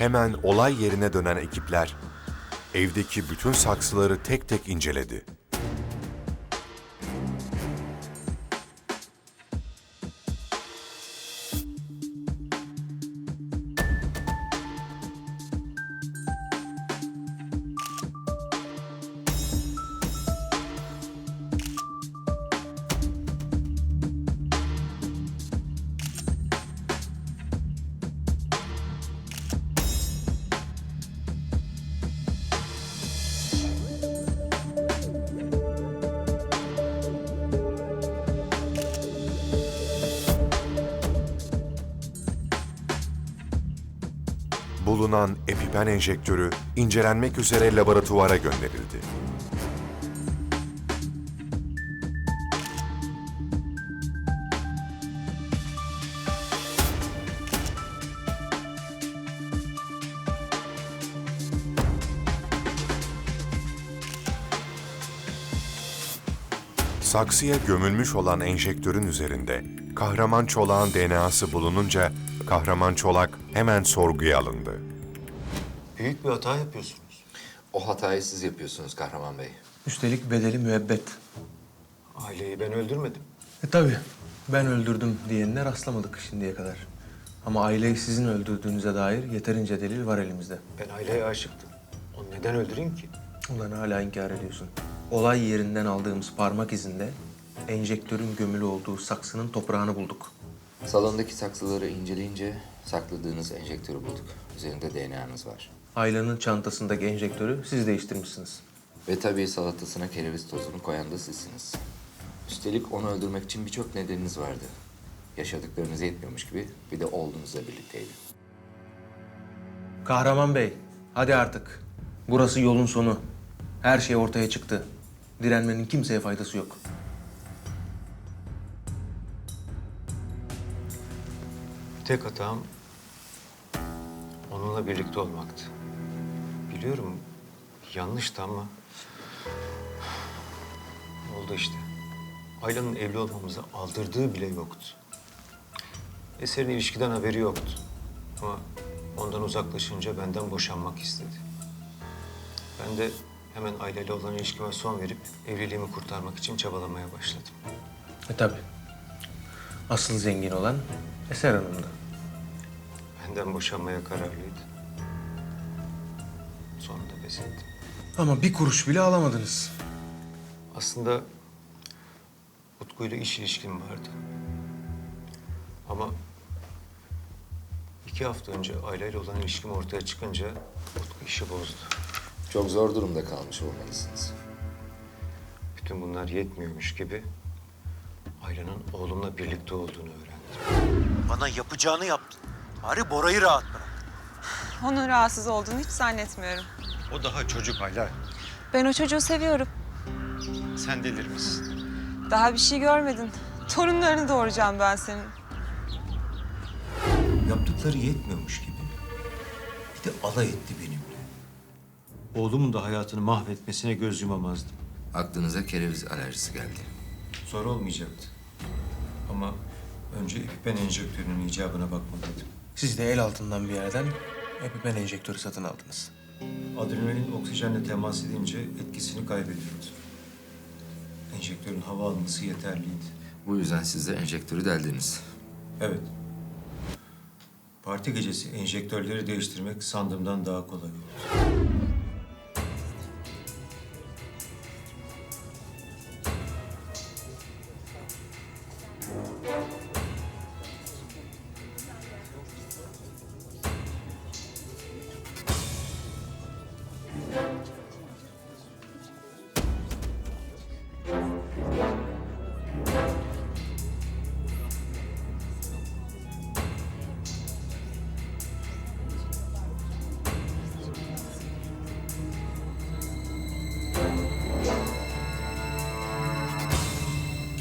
Hemen olay yerine dönen ekipler evdeki bütün saksıları tek tek inceledi. Bulunan EpiPen enjektörü incelenmek üzere laboratuvara gönderildi. Saksıya gömülmüş olan enjektörün üzerinde kahraman çolağın DNA'sı bulununca kahraman çolak hemen sorguya alındı. Büyük bir hata yapıyorsunuz. O hatayı siz yapıyorsunuz Kahraman Bey. Üstelik bedeli müebbet. Aileyi ben öldürmedim. E tabii. Ben öldürdüm diyenine rastlamadık şimdiye kadar. Ama aileyi sizin öldürdüğünüze dair yeterince delil var elimizde. Ben aileye aşıktım. Onu neden öldüreyim ki? Ulan hala inkar ediyorsun. Olay yerinden aldığımız parmak izinde enjektörün gömülü olduğu saksının toprağını bulduk. Salondaki saksıları inceleyince sakladığınız enjektörü bulduk. Üzerinde DNA'nız var. Ailenin çantasındaki enjektörü siz değiştirmişsiniz. Ve tabii salatasına kereviz tozunu koyan da sizsiniz. Üstelik onu öldürmek için birçok nedeniniz vardı. Yaşadıklarınız yetmiyormuş gibi bir de oğlunuzla birlikteydi. Kahraman Bey, hadi artık. Burası yolun sonu. Her şey ortaya çıktı. Direnmenin kimseye faydası yok. Tek hatam onunla birlikte olmaktı. Biliyorum yanlıştı ama oldu işte. Ayla'nın evli olmamıza aldırdığı bile yoktu. Eser'in ilişkiden haberi yoktu. Ama ondan uzaklaşınca benden boşanmak istedi. Ben de hemen Ayla ile olan ilişkime son verip evliliğimi kurtarmak için çabalamaya başladım. E tabii. Asıl zengin olan Eser Hanım'dı. Benden boşanmaya kararlıydı. Sonunda pes ettim. Ama bir kuruş bile alamadınız. Aslında Utku'yla iş ilişkim vardı. Ama iki hafta önce Ayla ile olan ilişkim ortaya çıkınca Utku işi bozdu. Çok zor durumda kalmış olmalısınız. Bütün bunlar yetmiyormuş gibi Ayla'nın oğlumla birlikte olduğunu öğrendim. Bana yapacağını yaptın. Bari Bora'yı rahat bırak. Onun rahatsız olduğunu hiç zannetmiyorum. O daha çocuk Ayla. Ben o çocuğu seviyorum. Sen delirmişsin. Daha bir şey görmedin. Torunlarını doğuracağım ben senin. Yaptıkları yetmiyormuş gibi bir de alay etti benimle. Oğlumun da hayatını mahvetmesine göz yumamazdım. Aklınıza kereviz alerjisi geldi. Zor olmayacaktı. Ama önce epipen enjektörünün icabına bakmalıydım. Siz de el altından bir yerden EpiPen enjektörü satın aldınız. Adrenalin oksijenle temas edince etkisini kaybediyordu. Enjektörün hava alması yeterliydi. Bu yüzden siz de enjektörü deldiniz. Evet. Parti gecesi enjektörleri değiştirmek sandığımdan daha kolay oldu.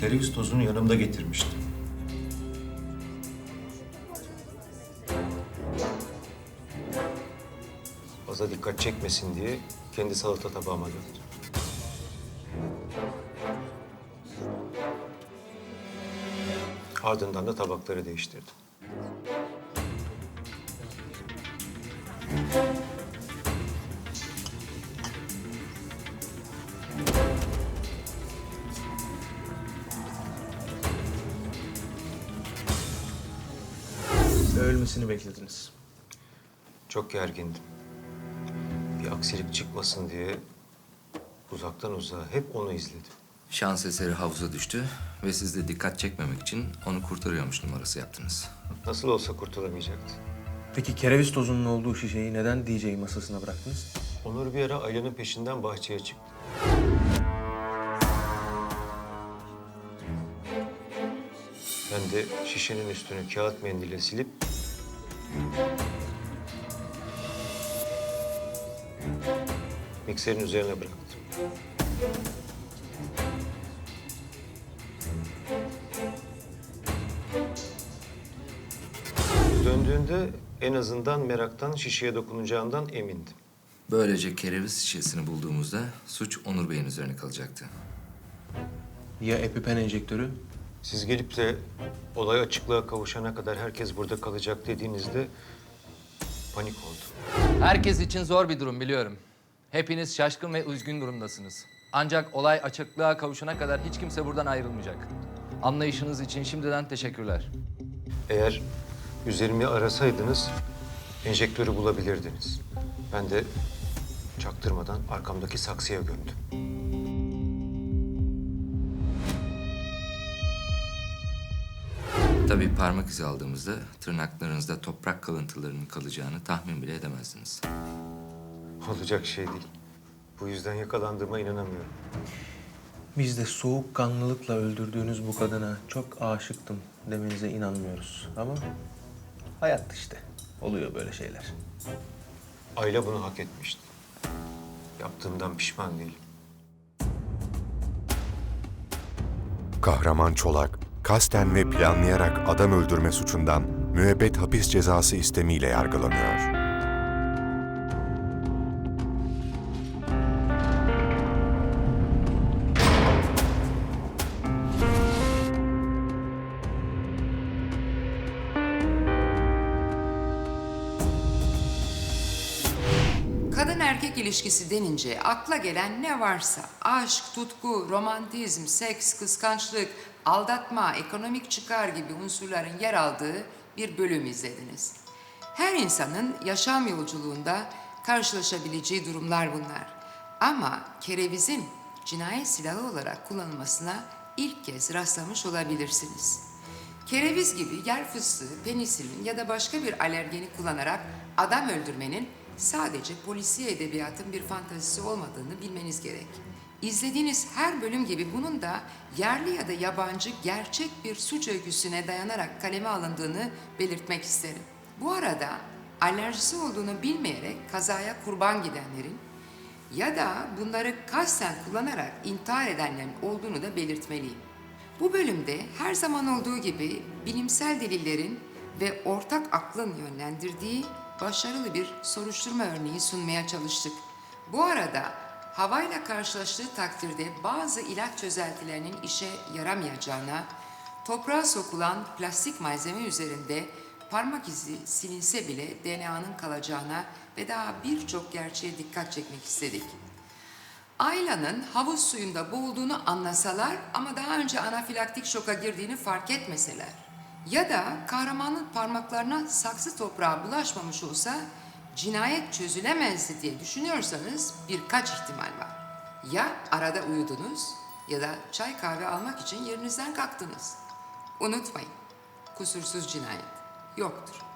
Kereviz tozunu yanımda getirmiştim. Fazla dikkat çekmesin diye kendi salata tabağıma döktüm. Ardından da tabakları değiştirdim. Ölmesini beklediniz. Çok gergindim. Bir aksilik çıkmasın diye uzaktan uzağa hep onu izledim. Şans eseri havuza düştü ve siz de dikkat çekmemek için onu kurtarıyormuş numarası yaptınız. Nasıl olsa kurtulamayacaktı. Peki kereviz tozunun olduğu şişeyi neden DJ masasına bıraktınız? Onur bir ara Ayla'nın peşinden bahçeye çıktı. Ben de şişenin üstünü kağıt mendille silip mikserin üzerine bıraktım. Döndüğünde en azından meraktan şişeye dokunacağından emindim. Böylece kereviz şişesini bulduğumuzda suç Onur Bey'in üzerine kalacaktı. Ya epipen enjektörü? Siz gelip de olay açıklığa kavuşana kadar herkes burada kalacak dediğinizde panik oldum. Herkes için zor bir durum biliyorum. Hepiniz şaşkın ve üzgün durumdasınız. Ancak olay açıklığa kavuşana kadar hiç kimse buradan ayrılmayacak. Anlayışınız için şimdiden teşekkürler. Eğer üzerimi arasaydınız enjektörü bulabilirdiniz. Ben de çaktırmadan arkamdaki saksıya gömdüm. Tabii parmak izi aldığımızda tırnaklarınızda toprak kalıntılarının kalacağını tahmin bile edemezdiniz. Olacak şey değil. Bu yüzden yakalandığıma inanamıyorum. Biz de soğukkanlılıkla öldürdüğünüz bu kadına çok aşıktım demenize inanmıyoruz. Ama hayat işte. Oluyor böyle şeyler. Ayla bunu hak etmişti. Yaptığımdan pişman değilim. Kahraman Çolak, kasten ve planlayarak adam öldürme suçundan müebbet hapis cezası istemiyle yargılanıyor. Kadın erkek ilişkisi denince akla gelen ne varsa aşk, tutku, romantizm, seks, kıskançlık, aldatma, ekonomik çıkar gibi unsurların yer aldığı bir bölüm izlediniz. Her insanın yaşam yolculuğunda karşılaşabileceği durumlar bunlar. Ama kerevizin cinayet silahı olarak kullanılmasına ilk kez rastlamış olabilirsiniz. Kereviz gibi yer fıstığı, penisilin ya da başka bir alergeni kullanarak adam öldürmenin sadece polisiye edebiyatın bir fantazisi olmadığını bilmeniz gerek. İzlediğiniz her bölüm gibi bunun da yerli ya da yabancı gerçek bir suç öyküsüne dayanarak kaleme alındığını belirtmek isterim. Bu arada alerjisi olduğunu bilmeyerek kazaya kurban gidenlerin ya da bunları kasten kullanarak intihar edenlerin olduğunu da belirtmeliyim. Bu bölümde her zaman olduğu gibi bilimsel delillerin ve ortak aklın yönlendirdiği başarılı bir soruşturma örneği sunmaya çalıştık. Bu arada havayla karşılaştığı takdirde bazı ilaç çözeltilerinin işe yaramayacağına, toprağa sokulan plastik malzeme üzerinde parmak izi silinse bile DNA'nın kalacağına ve daha birçok gerçeğe dikkat çekmek istedik. Ayla'nın havuz suyunda boğulduğunu anlasalar ama daha önce anafilaktik şoka girdiğini fark etmeseler ya da kahramanın parmaklarına saksı toprağı bulaşmamış olsa cinayet çözülemezdi diye düşünüyorsanız birkaç ihtimal var. Ya arada uyudunuz ya da çay kahve almak için yerinizden kalktınız. Unutmayın, kusursuz cinayet yoktur.